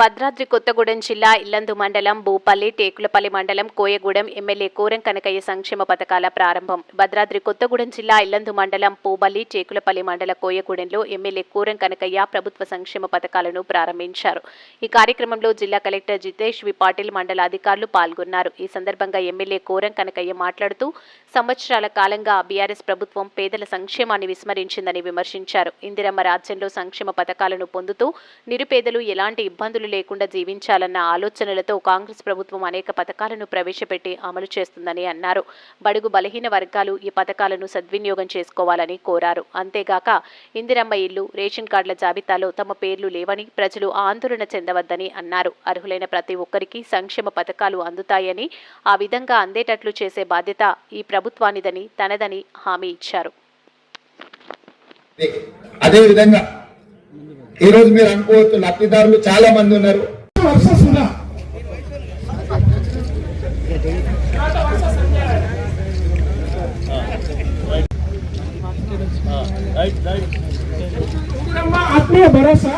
భద్రాద్రి కొత్తగూడెం జిల్లా ఇల్లందు మండలం భూపల్లి టేకులపల్లి మండలం కోయగూడెం ఎమ్మెల్యే కూరం కనకయ్య సంక్షేమ పథకాల ప్రారంభం. భద్రాద్రి కొత్తగూడెం జిల్లా ఇల్లందు మండలం పూబల్లి టేకులపల్లి మండల కోయగూడెంలో ఎమ్మెల్యే కూరం కనకయ్య ప్రభుత్వ సంక్షేమ పథకాలను ప్రారంభించారు. ఈ కార్యక్రమంలో జిల్లా కలెక్టర్ జితేష్ వి. పాటిల్ మండల అధికారులు పాల్గొన్నారు. ఈ సందర్భంగా ఎమ్మెల్యే కూరం కనకయ్య మాట్లాడుతూ సంవత్సరాల కాలంగా బీఆర్ఎస్ ప్రభుత్వం పేదల సంక్షేమాన్ని విస్మరించిందని విమర్శించారు. ఇందిరమ్మ రాజ్యంలో సంక్షేమ పథకాలను పొందుతూ నిరుపేదలు ఎలాంటి ఇబ్బందులు లేకుండా జీవించాలన్న ఆలోచనలతో కాంగ్రెస్ ప్రభుత్వం అనేక పథకాలను ప్రవేశపెట్టి అమలు చేస్తుందని అన్నారు. బడుగు బలహీన వర్గాలు ఈ పథకాలను సద్వినియోగం చేసుకోవాలని కోరారు. అంతేగాక ఇందిరమ్మ ఇల్లు రేషన్ కార్డుల జాబితాలో తమ పేర్లు లేవని ప్రజలు ఆందోళన చెందవద్దని అన్నారు. అర్హులైన ప్రతి ఒక్కరికి సంక్షేమ పథకాలు అందుతాయని ఆ విధంగా అందేటట్లు చేసే బాధ్యత ఈ ప్రభుత్వానిదని తనదని హామీ ఇచ్చారు. అదే విధంగా ఈ రోజు మీరు అనుకోవచ్చు లబ్ధిదారులు చాలా మంది ఉన్నారు. ఆత్మీయ భరోసా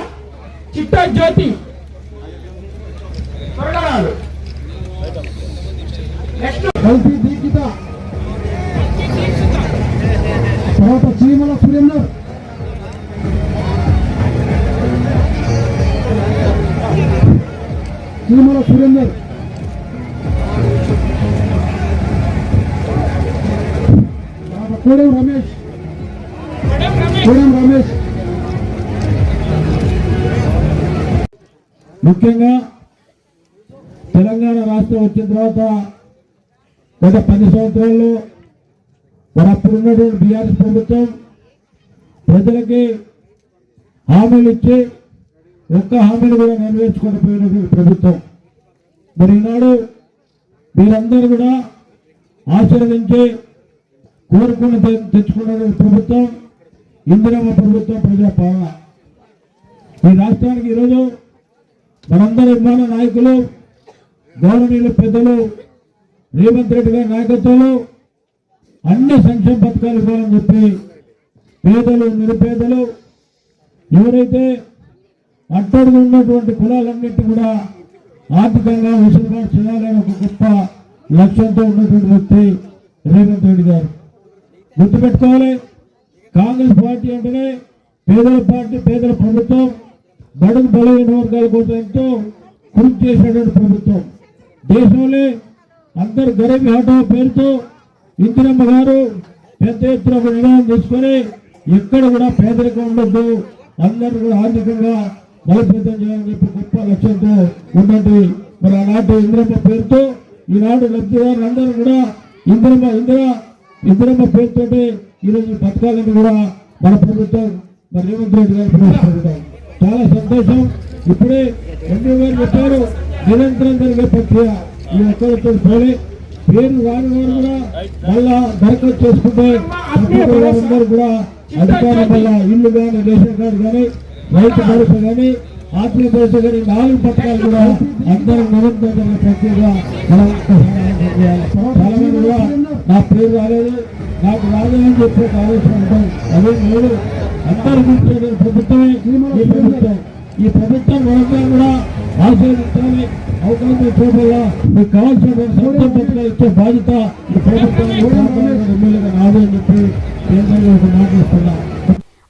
చిట్టా జ్యోతి త్వరగా చీమల సురేందర్. తర్వాత కోడెం రమేష్. కోడెం రమేష్. ముఖ్యంగా తెలంగాణ రాష్ట్రం వచ్చిన తర్వాత గత పది సంవత్సరాల్లో మరి అప్పుడున్నటువంటి బీఆర్ఎస్ ప్రభుత్వం ప్రజలకి హామీలు ఇచ్చి ఒక్క హామీని కూడా నెరవేర్చుకోకపోయినటువంటి ప్రభుత్వం. మరి ఈనాడు మీరందరూ కూడా ఆశీర్వదించి కోరుకుని తెచ్చుకున్నది ప్రభుత్వం. ఇందిరమ్మ ప్రభుత్వం ప్రజా పాలన ఈ రాష్ట్రానికి ఈరోజు మనందరి విమాన నాయకులు గౌరవనీయులు పెద్దలు రేవంత్ రెడ్డి గారి నాయకత్వంలో అన్ని సంక్షేమ పథకాలు ఇవ్వాలని చెప్పి పేదలు నిరుపేదలు ఎవరైతే అట్టడుగు ఉన్నటువంటి కులాలన్నింటి కూడా ఆర్థికంగా వెసులుబాటు చేయాలని ఒక గొప్ప లక్ష్యంతో ఉన్నటువంటి వ్యక్తి రేవంత్ రెడ్డి గారు. గుర్తుపెట్టుకోవాలి కాంగ్రెస్ పార్టీ అంటేనే పేదల పార్టీ పేదల ప్రభుత్వం బడుగు బలహీన వర్గాల కోసం ఎంతో కృషి చేసినటువంటి ప్రభుత్వం. దేశంలో అందరు గరీబ్ హఠావ్ పేరుతో ఇందిరమ్మ గారు పెద్ద ఎత్తున ఒక నిర్ణయం తీసుకొని ఎక్కడ కూడా పేదరికం ఉండొద్దు అందరూ కూడా ఆర్థికంగా బలోపేతం చేయాలని చెప్పి గొప్ప లక్ష్యంతో ఉన్నట్టు మరి ఆనాటి ఇందిరమ్మ పేరుతో ఈనాడు లబ్ధిదారులు అందరూ కూడా ఇందిరమ్మ ఇందిర ఇందిరమ్మ పేరుతోటి ఈరోజు ఈ పథకాలను కూడా మన ప్రభుత్వం మరి రేవంత్ రెడ్డి గారు ప్రవేశపెడతాం చాలా సంతోషం. ఇప్పుడే ఎంపీ గారు చెప్పారు నిరంతరం జరిగే ప్రక్రియ ఈ ఒక్కరితో పోలే. పేరు రాని వారు కూడా మళ్ళా దరఖాస్తు చేసుకుంటే వారందరూ కూడా అధికారం వల్ల ఇల్లు కానీ రేషన్ కార్డు కానీ రైతు భరోసా కానీ ఆత్మీయ భరోసా కానీ నాలుగు పథకాలు కూడా అందరం నిరంతరం ప్రత్యేకంగా మనం కూడా నా పేరు రాలేదు నాకు రాలేదని చెప్పి ఆలోచన ఉంటాం అదే లేదు అందరూ గుర్తు ప్రభుత్వమే ఈ ప్రభుత్వం. ఈ ప్రభుత్వం వరంగా కూడా ఆశీర్వించాలి అవకాశం చూపల్లా మీకు కావాల్సిన సంక్షేమ పథకాలు ఇచ్చే బాధ్యత ఈ ప్రభుత్వం ఎమ్మెల్యేగా నాదే అని చెప్పి కేంద్రంలో మాట్లాడుతున్నాను